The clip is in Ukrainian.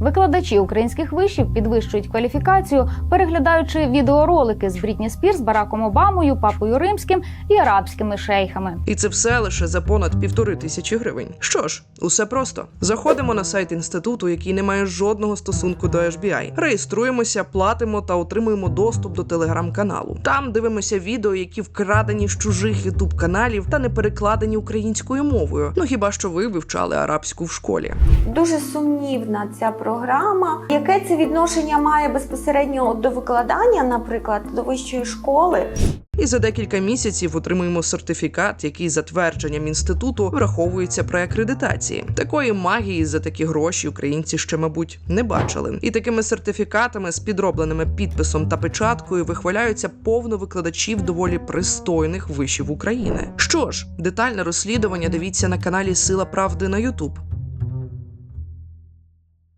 Викладачі українських вишів підвищують кваліфікацію, переглядаючи відеоролики з Брітні Спірс, Бараком Обамою, Папою Римським і арабськими шейхами. І це все лише за понад півтори тисячі гривень. Що ж, усе просто. Заходимо на сайт інституту, який не має жодного стосунку до FBI. Реєструємося, платимо та отримуємо доступ до телеграм-каналу. Там дивимося відео, які вкрадені з чужих ютуб каналів та не перекладені українською мовою. Ну хіба що ви вивчали арабську в школі. Дуже сумнівна ця програма. Яке це відношення має безпосередньо до викладання, наприклад, до вищої школи? І за декілька місяців отримуємо сертифікат, який за твердженням інституту враховується при акредитації. Такої магії за такі гроші українці ще, мабуть, не бачили. І такими сертифікатами з підробленими підписом та печаткою вихваляються повно викладачів доволі пристойних вишів України. Що ж, детальне розслідування дивіться на каналі Сила Правди на Ютуб.